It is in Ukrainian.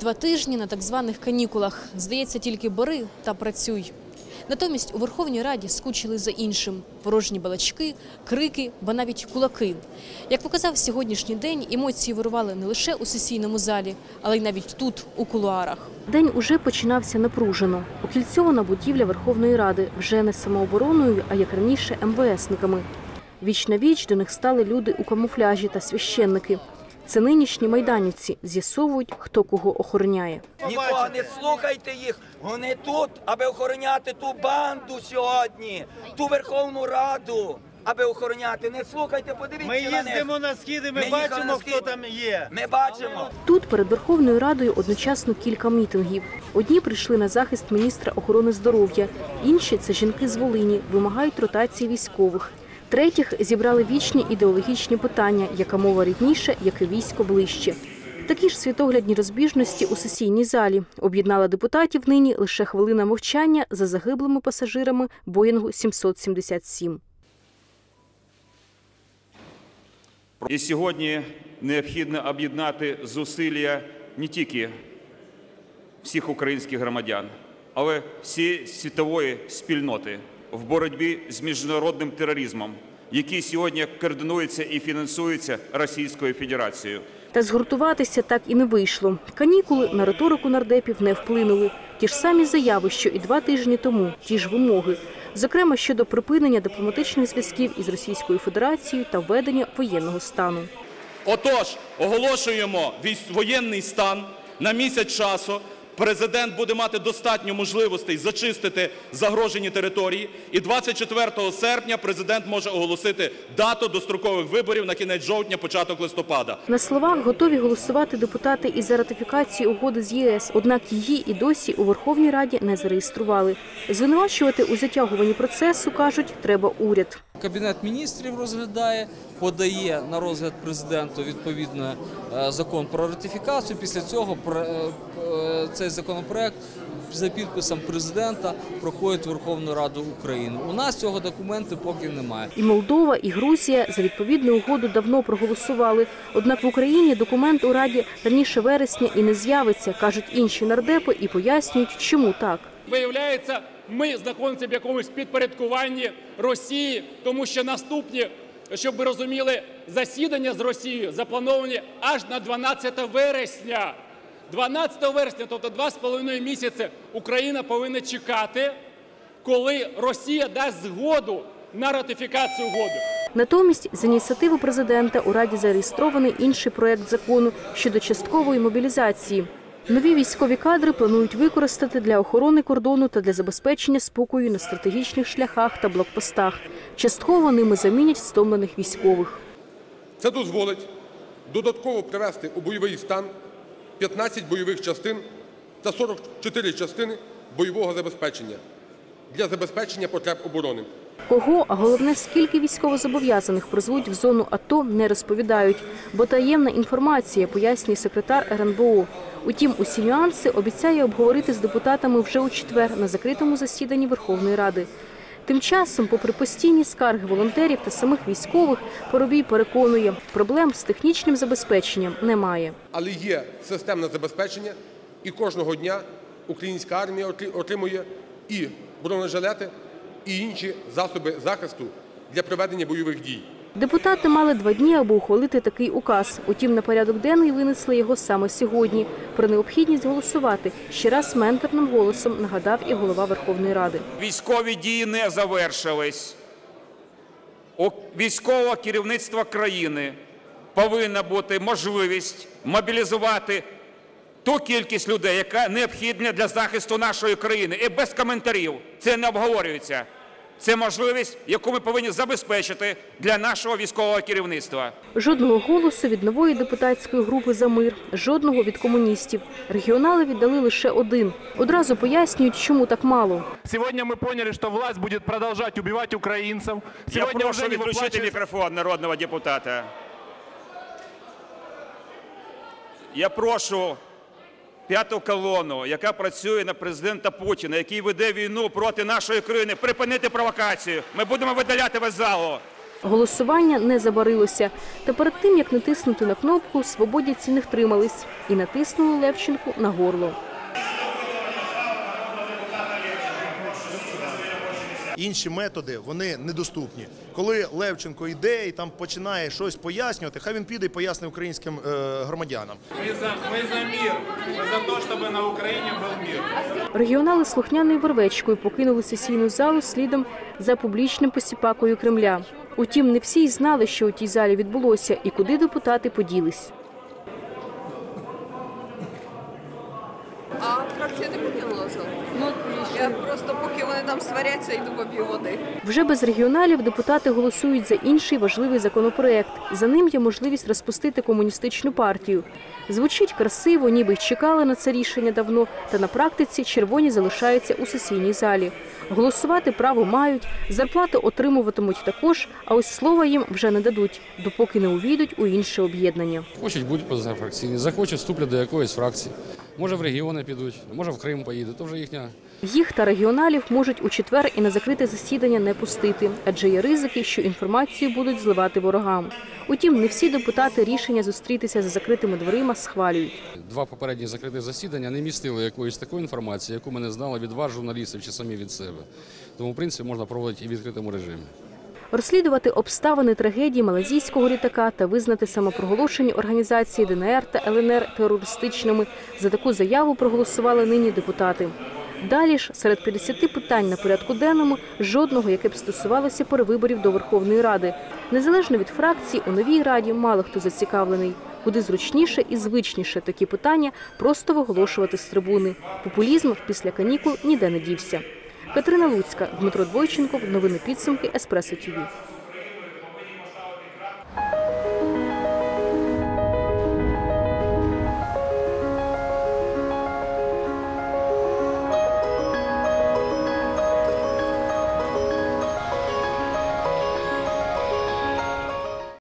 Два тижні на так званих канікулах. Здається, тільки бери та працюй. Натомість у Верховній Раді скучили за іншим. Порожні балачки, крики, ба навіть кулаки. Як показав сьогоднішній день, емоції вирували не лише у сесійному залі, але й навіть тут, у кулуарах. День уже починався напружено. Окільцьована будівля Верховної Ради вже не самообороною, а як раніше МВСниками. Віч на віч до них стали люди у камуфляжі та священники. Це нинішні майданівці з'ясовують, хто кого охороняє. Нікого не слухайте їх. Вони тут, аби охороняти ту банду сьогодні, ту Верховну Раду, аби охороняти. Не слухайте, подивіться Ми на них. їздимо на східи, ми, Ми бачимо, хто там є. Ми бачимо. Тут перед Верховною Радою одночасно кілька мітингів. Одні прийшли на захист міністра охорони здоров'я, інші це жінки з Волині, вимагають ротації військових. Третіх зібрали вічні ідеологічні питання, яка мова рідніше, яке військо ближче. Такі ж світоглядні розбіжності у сесійній залі об'єднала депутатів нині лише хвилина мовчання за загиблими пасажирами Боїнгу 777. І сьогодні необхідно об'єднати зусилля не тільки всіх українських громадян, але всієї світової спільноти в боротьбі з міжнародним тероризмом, який сьогодні координується і фінансується Російською Федерацією. Та згуртуватися так і не вийшло. Канікули на риторику нардепів не вплинули. Ті ж самі заяви, що і два тижні тому, ті ж вимоги. Зокрема, щодо припинення дипломатичних зв'язків із Російською Федерацією та введення воєнного стану. Отож, оголошуємо воєнний стан на місяць часу. Президент буде мати достатньо можливостей зачистити загрожені території. І 24 серпня президент може оголосити дату дострокових виборів на кінець жовтня, початок листопада. На словах готові голосувати депутати і за ратифікацію угоди з ЄС, однак її і досі у Верховній Раді не зареєстрували. Звинувачувати у затягуванні процесу кажуть, треба уряд. Кабінет міністрів розглядає, подає на розгляд президенту відповідно е, закон про ратифікацію. Після цього е, е, цей законопроект за підписом президента проходить Верховну Раду України. У нас цього документу поки немає. І Молдова, і Грузія за відповідну угоду давно проголосували. Однак в Україні документ у Раді раніше вересня і не з'явиться, кажуть інші нардепи і пояснюють, чому так. Виявляється, ми знаходимося в якомусь підпорядкуванні Росії, тому що наступні, щоб ви розуміли, засідання з Росією заплановані аж на 12 вересня. 12 вересня, тобто два з половиною місяці, Україна повинна чекати, коли Росія дасть згоду на ратифікацію угоди. Натомість, з ініціативи президента у Раді зареєстрований інший проект закону щодо часткової мобілізації. Нові військові кадри планують використати для охорони кордону та для забезпечення спокою на стратегічних шляхах та блокпостах. Частково ними замінять стомлених військових. Це дозволить додатково привести у бойовий стан 15 бойових частин та 44 частини бойового забезпечення для забезпечення потреб оборони. Кого, а головне, скільки військовозобов'язаних призвуть в зону АТО, не розповідають, бо таємна інформація, пояснює секретар РНБО. Утім, усі нюанси обіцяє обговорити з депутатами вже у четвер на закритому засіданні Верховної Ради. Тим часом, попри постійні скарги волонтерів та самих військових, Поробій переконує, проблем з технічним забезпеченням немає. Але є системне забезпечення, і кожного дня українська армія отри- отримує і бронежилети, і інші засоби захисту для проведення бойових дій. Депутати мали два дні, аби ухвалити такий указ. Утім, на порядок денний винесли його саме сьогодні. Про необхідність голосувати ще раз менторним голосом нагадав і голова Верховної Ради. Військові дії не завершились. У військового керівництва країни повинна бути можливість мобілізувати ту кількість людей, яка необхідна для захисту нашої країни. І без коментарів це не обговорюється. Це можливість, яку ми повинні забезпечити для нашого військового керівництва. Жодного голосу від нової депутатської групи за мир, жодного від комуністів. Регіонали віддали лише один. Одразу пояснюють, чому так мало. Сегодня мы поняли, что власть будет продолжать убивать украинцев. Я прошу відключити мікрофон народного депутата. Я прошу п'яту колону, яка працює на президента Путіна, який веде війну проти нашої країни, припинити провокацію. Ми будемо видаляти вас залу. Голосування не забарилося. Та перед тим, як натиснути на кнопку, свободівці не втримались і натиснули Левченку на горло. Інші методи вони недоступні. Коли Левченко йде і там починає щось пояснювати, хай він піде і пояснить українським е, громадянам. Мы за, мы за мир. Мы за то, чтобы на Украине был мир. Регіонали слухняною вервечкою покинули сесійну залу слідом за публічним посіпакою Кремля. Утім, не всі й знали, що у тій залі відбулося і куди депутати поділись. Сваряться, йду поп'ю води. Вже без регіоналів депутати голосують за інший важливий законопроект. За ним є можливість розпустити комуністичну партію. Звучить красиво, ніби й чекали на це рішення давно, та на практиці червоні залишаються у сесійній залі. Голосувати право мають, зарплату отримуватимуть також, а ось слова їм вже не дадуть, допоки не увійдуть у інше об'єднання. Хочуть будуть позафракційні, захочуть вступлять до якоїсь фракції. Може в регіони підуть, може в Крим поїдуть, то вже їхня Їх та регіоналів можуть у четвер і на закрите засідання не пустити, адже є ризики, що інформацію будуть зливати ворогам. Утім, не всі депутати рішення зустрітися за закритими дверима схвалюють. два попередні закриті засідання не містили якоїсь такої інформації, яку ми не знали від вас, журналістів чи самі від себе. Тому, в принципі, можна проводити і в відкритому режимі. Розслідувати обставини трагедії малазійського літака та визнати самопроголошені організації ДНР та ЛНР терористичними. За таку заяву проголосували нині депутати. Далі ж серед 50 питань на порядку денному жодного, яке б стосувалося перевиборів до Верховної Ради. Незалежно від фракції, у новій раді мало хто зацікавлений. Куди зручніше і звичніше такі питання просто виголошувати з трибуни. Популізм після канікул ніде не дівся. Катерина Луцька, Дмитро Двойченков. Новини підсумки Еспресо ТІВІ.